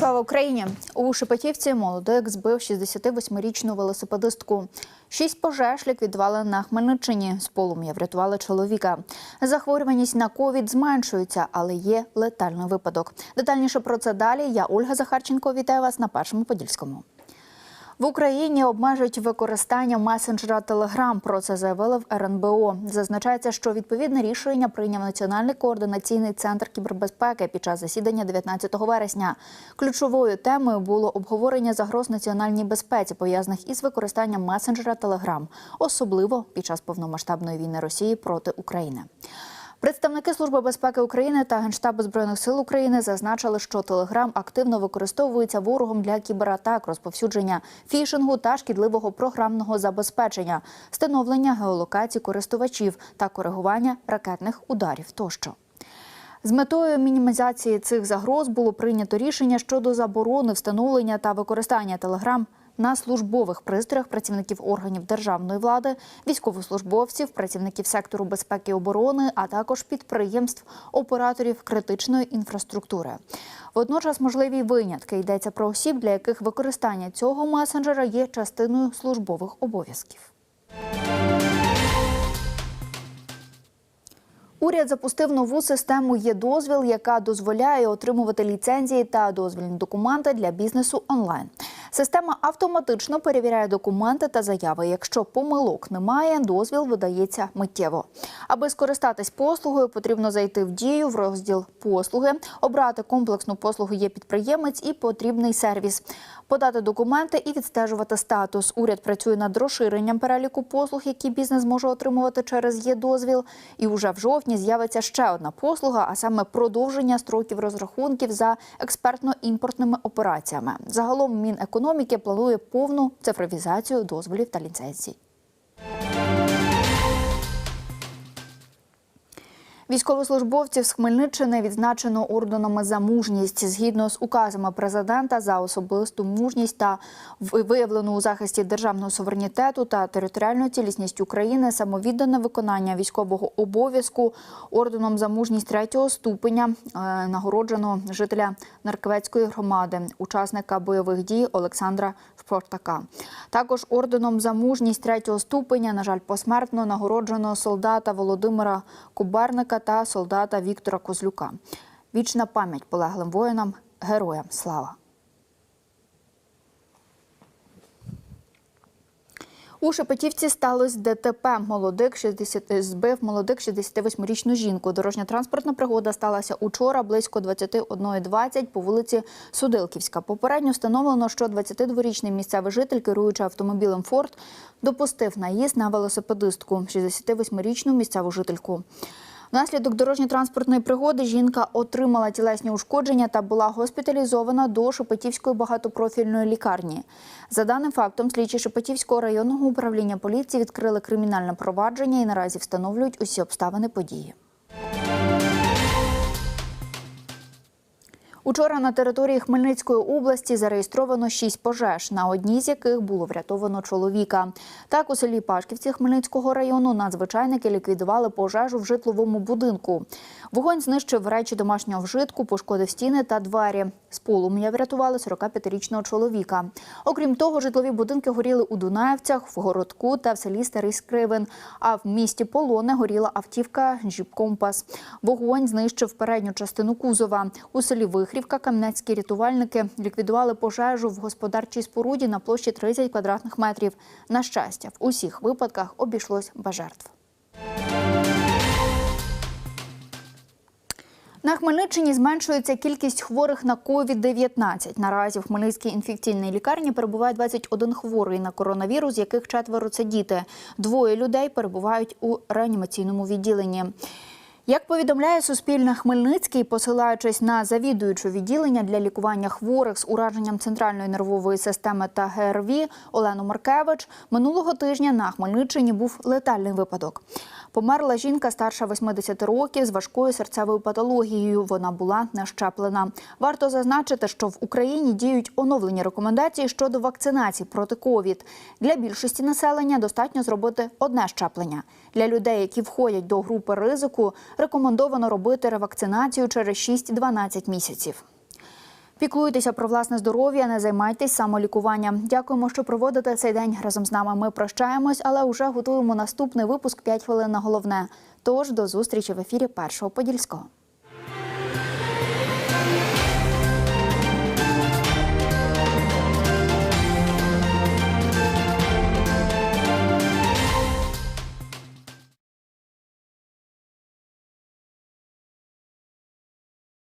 Слава Україні! У Шепетівці молодик збив 68-річну велосипедистку. Шість пожеж ліквідували на Хмельниччині. З полум'я врятували чоловіка. Захворюваність на ковід зменшується, але є летальний випадок. Детальніше про це далі. Я Ольга Захарченко. Вітаю вас на першому подільському. В Україні обмежують використання месенджера Телеграм. Про це заявили в РНБО. Зазначається, що відповідне рішення прийняв Національний координаційний центр кібербезпеки під час засідання 19 вересня. Ключовою темою було обговорення загроз національній безпеці, пов'язаних із використанням месенджера Телеграм, особливо під час повномасштабної війни Росії проти України. Представники Служби безпеки України та Генштабу збройних сил України зазначили, що Телеграм активно використовується ворогом для кібератак, розповсюдження фішингу та шкідливого програмного забезпечення, встановлення геолокацій користувачів та коригування ракетних ударів тощо. З метою мінімізації цих загроз було прийнято рішення щодо заборони встановлення та використання Телеграм на службових пристроях працівників органів державної влади, військовослужбовців, працівників сектору безпеки і оборони, а також підприємств, операторів критичної інфраструктури. Водночас можливі винятки йдеться про осіб, для яких використання цього месенджера є частиною службових обов'язків. Уряд запустив нову систему «Є-дозвіл», яка дозволяє отримувати ліцензії та дозвільні документи для бізнесу онлайн. Система автоматично перевіряє документи та заяви. Якщо помилок немає, дозвіл видається миттєво. Аби скористатись послугою, потрібно зайти в дію в розділ послуги, обрати комплексну послугу є підприємець і потрібний сервіс, подати документи і відстежувати статус. Уряд працює над розширенням переліку послуг, які бізнес може отримувати через є дозвіл. І вже в жовтні з'явиться ще одна послуга, а саме продовження строків розрахунків за експертно-імпортними операціями. Загалом Мінекономіки планує повну цифровізацію дозволів та ліцензій. Військовослужбовців з Хмельниччини відзначено орденами за мужність згідно з указами президента за особисту мужність та виявлену у захисті державного суверенітету та територіальну цілісність України самовіддане виконання військового обов'язку орденом за мужність третього ступеня е, нагороджено жителя Нарквецької громади, учасника бойових дій Олександра Шпортака. Також орденом за мужність третього ступеня, на жаль, посмертно нагороджено солдата Володимира Куберника та солдата Віктора Козлюка. Вічна пам'ять полеглим воїнам, героям слава. У Шепетівці сталося ДТП. Молодик 60, збив молодик 68-річну жінку. Дорожньо-транспортна пригода сталася учора близько 21.20 по вулиці Судилківська. Попередньо встановлено, що 22-річний місцевий житель, керуючи автомобілем Форд, допустив наїзд на велосипедистку, 68-річну місцеву жительку. Внаслідок дорожньо-транспортної пригоди жінка отримала тілесні ушкодження та була госпіталізована до Шепетівської багатопрофільної лікарні. За даним фактом, слідчі Шепетівського районного управління поліції відкрили кримінальне провадження і наразі встановлюють усі обставини події. Учора на території Хмельницької області зареєстровано шість пожеж, на одній з яких було врятовано чоловіка. Так, у селі Пашківці Хмельницького району надзвичайники ліквідували пожежу в житловому будинку. Вогонь знищив речі домашнього вжитку, пошкодив стіни та двері. З полум'я врятували 45-річного чоловіка. Окрім того, житлові будинки горіли у Дунаєвцях, в городку та в селі Старий Скривин. А в місті Полоне горіла автівка «Джіп Компас». Вогонь знищив передню частину кузова. У селі Вихрівка кам'янецькі рятувальники ліквідували пожежу в господарчій споруді на площі 30 квадратних метрів. На щастя, в усіх випадках обійшлось без жертв. На Хмельниччині зменшується кількість хворих на COVID-19. Наразі в Хмельницькій інфекційній лікарні перебуває 21 хворий на коронавірус, з яких четверо це діти. Двоє людей перебувають у реанімаційному відділенні. Як повідомляє Суспільне Хмельницький, посилаючись на завідуючу відділення для лікування хворих з ураженням центральної нервової системи та ГРВІ Олену Маркевич, минулого тижня на Хмельниччині був летальний випадок. Померла жінка старша 80 років з важкою серцевою патологією. Вона була не щеплена. Варто зазначити, що в Україні діють оновлені рекомендації щодо вакцинації проти ковід. Для більшості населення достатньо зробити одне щеплення. Для людей, які входять до групи ризику, рекомендовано робити ревакцинацію через 6-12 місяців. Піклуйтеся про власне здоров'я, не займайтесь самолікуванням. Дякуємо, що проводите цей день разом з нами. Ми прощаємось, але вже готуємо наступний випуск «5 хвилин на головне. Тож до зустрічі в ефірі першого подільського.